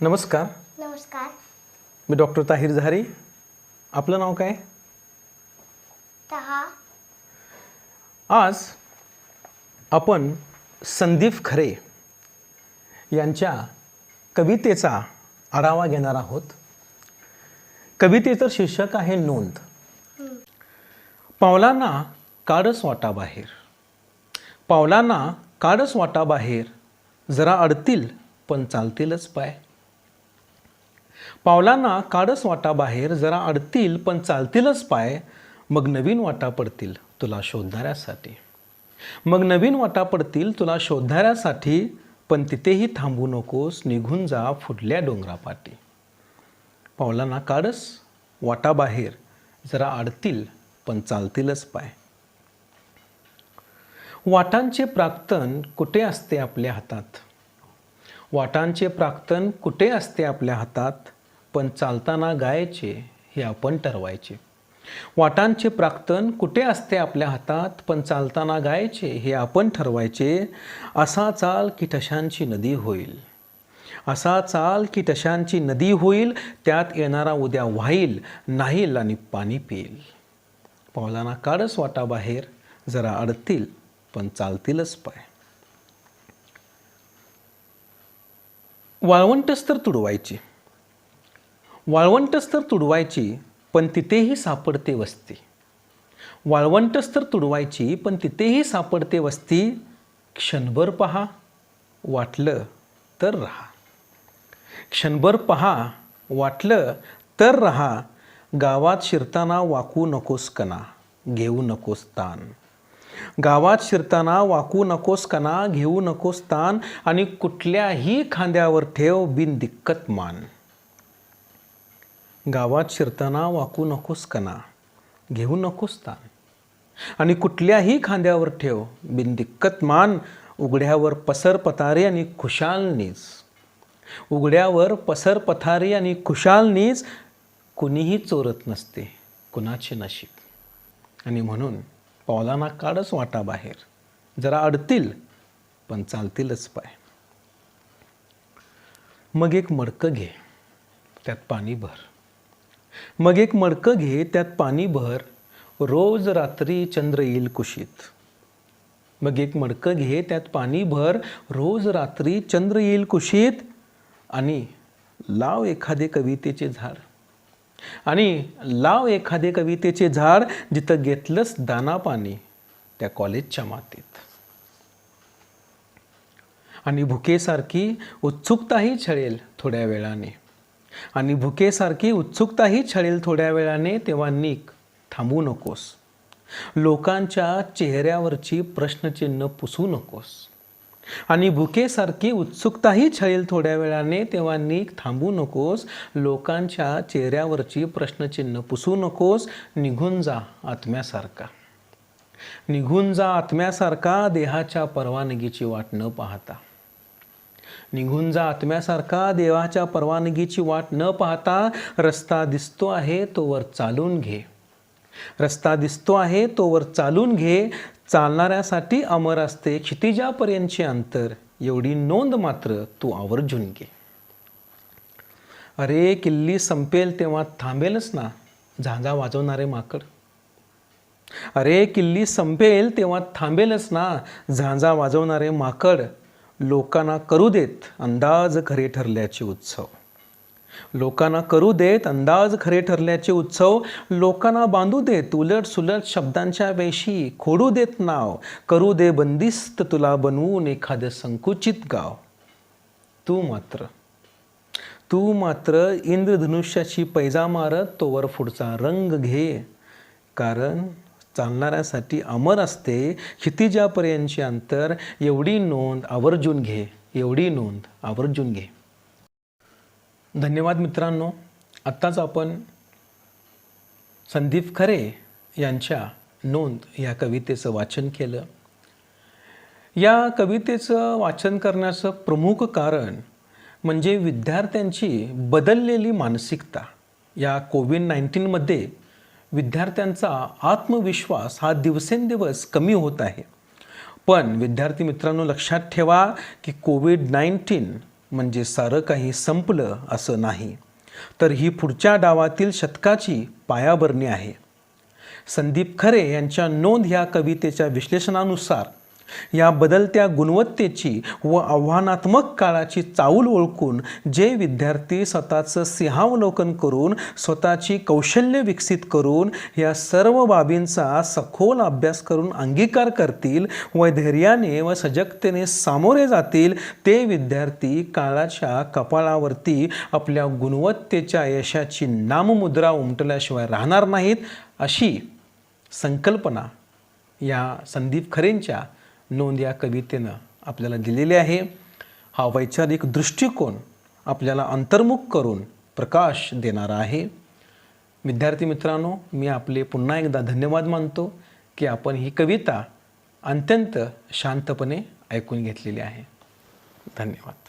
नमस्कार. नमस्कार. मी डॉक्टर ताहिर झहारी आपलं नाव काय? आज आपण संदीप खरे यांच्या कवितेचा आढावा घेणार आहोत. कवितेचं शीर्षक आहे नोंद. पावलांना काडस वाटा बाहेर. पावलांना काडस वाटा बाहेर. जरा अडतील पण चालतीलच पाय. पावलांना काळस वाटाबाहेर जरा अडतील पण चालतीलच पाय. मग नवीन वाटा पडतील तुला शोधणाऱ्यासाठी. मग नवीन वाटा पडतील तुला शोधणाऱ्यासाठी पण तिथेही थांबू नकोस निघून जा फुटल्या डोंगरापाटी. पावलांना काडस वाटाबाहेर जरा अडतील पण चालतीलच पाय. वाटांचे प्राक्तन कुठे असते आपल्या हातात? वाटांचे प्राक्तन कुठे असते आपल्या हातात? पण चालताना गायचे हे आपण ठरवायचे. वाटांचे प्राक्तन कुठे असते आपल्या हातात? पण चालताना गायचे हे आपण ठरवायचे. असा चाल की ठशांची नदी होईल. असा चाल की ठशांची नदी होईल. त्यात येणारा उद्या वाहील नाहील आणि पाणी पिईल. पावलांना काढच वाटा बाहेर. जरा अडतील पण चालतीलच पाय. वाळवंटच तर तुडवायची. वाळवंटच तर तुडवायची पण तिथेही सापडते वस्ती. वाळवंटच तर तुडवायची पण तिथेही सापडते वस्ती. क्षणभर पहा वाटलं तर राहा. क्षणभर पहा वाटलं तर राहा. गावात शिरताना वाकू नकोस कणा घेऊ नकोस ताण. गावात शिरताना वाकू नकोस कणा घेऊ नकोस ताण आणि कुठल्याही खांद्यावर ठेव बिन दिक्कत मान. गावात शिरताना वाकू नकोस कणा घेऊ नकोस ताण आणि कुठल्याही खांद्यावर ठेव बिनदिक्कत मान. उघड्यावर पसर पतारे आणि खुशाल नीज. उघड्यावर पसर पथारी आणि खुशाल नीज. कुणीही चोरत नसते कुणाचे नशीब. आणि म्हणून पावलांना काढच वाटा बाहेर. जरा अडतील पण चालतीलच पाय. मग एक मडकं घे त्यात पाणी भर. मग एक मडकं घे त्यात पाणी भर. रोज रात्री चंद्र येईल कुशीत. मग एक मडकं घे त्यात पाणी भर. रोज रात्री चंद्र येईल कुशीत. आणि लाव एखादे कवितेचे झाड आणि लाव एखादे कवितेचे झाड जिथं घेतलंच दाना पाणी त्या कॉलेजच्या मातीत. आणि भुकेसारखी उत्सुकताही छळेल थोड्या वेळाने. आणि भुकेसारखी उत्सुकताही छळेल थोड्या वेळाने तेव्हा नीक थांबू नकोस. लोकांच्या चेहऱ्यावरची प्रश्नचिन्ह पुसू नकोस. आणि भुकेसारखी उत्सुकताही छळेल थोड्या वेळाने तेव्हा नीक थांबू नकोस. लोकांच्या चेहऱ्यावरची प्रश्नचिन्ह पुसू नकोस. निघून जा आत्म्यासारखा. निघून जा आत्म्यासारखा देहाच्या परवानगीची वाट न पाहता. निघून जा आत्म्यासारखा देवाच्या परवानगीची वाट न पाहता. रस्ता दिसतो आहे तोवर चालून घे. रस्ता दिसतो आहे तोवर चालून घे. चालणाऱ्यासाठी अमर असते क्षितिजापर्यंतचे अंतर. एवढी नोंद मात्र तू आवर्जून घे. अरे किल्ली संपेल तेव्हा थांबेलच ना. झांजा वाजवणारे माकड. अरे किल्ली संपेल तेव्हा थांबेलच ना. झांजा वाजवणारे माकड. लोकांना करू देत. अंदाज खरे ठरल्याचे उत्सव. लोकांना करू देत अंदाज खरे ठरल्याचे उत्सव लोकांना बांधू देत उलट सुलट शब्दांच्या वेशी खोडू देत नाव. करू दे बंदिस्त तुला बनवून एखादं संकुचित गाव. तू मात्र तू मात्र इंद्रधनुष्याची पैजा मारत तोवर पुढचा रंग घे. कारण चालणाऱ्यासाठी अमर असते क्षितिजापर्यंतचे अंतर एवढी नोंद आवर्जून घे एवढी नोंद आवर्जून घे. धन्यवाद मित्रांनो. आत्ताच आपण संदीप खरे यांच्या नोंद या कवितेचं वाचन केलं. या कवितेचं वाचन करण्याचं प्रमुख कारण म्हणजे विद्यार्थ्यांची बदललेली मानसिकता. या कोविड नाईन्टीनमध्ये विद्यार्थ्यांचा आत्मविश्वास हा दिवसेंदिवस कमी होत आहे. पण विद्यार्थी मित्रांनो लक्षात ठेवा की कोविड नाईन्टीन म्हणजे सारं काही संपलं असं नाही. तर ही पुढच्या डावातील शतकाची पायाभरणी आहे. संदीप खरे यांच्या नोंद ह्या कवितेच्या विश्लेषणानुसार या बदलत्या गुणवत्तेची व आव्हानात्मक काळाची चाऊल ओळखून जे विद्यार्थी स्वतःचं सिंहावलोकन करून स्वतःची कौशल्य विकसित करून या सर्व बाबींचा सखोल अभ्यास करून अंगीकार करतील व धैर्याने व सजगतेने सामोरे जातील ते विद्यार्थी काळाच्या कपाळावरती आपल्या गुणवत्तेच्या यशाची नाममुद्रा उमटल्याशिवाय राहणार नाहीत अशी संकल्पना या संदीप खरेंच्या नोंद या कवितेनं आपल्याला दिलेली आहे. हा वैचारिक दृष्टिकोन आपल्याला अंतर्मुख करून प्रकाश देणारा आहे. विद्यार्थी मित्रांनो मी आपले पुन्हा एकदा धन्यवाद मानतो की आपण ही कविता अत्यंत शांतपणे ऐकून घेतलेली आहे. धन्यवाद.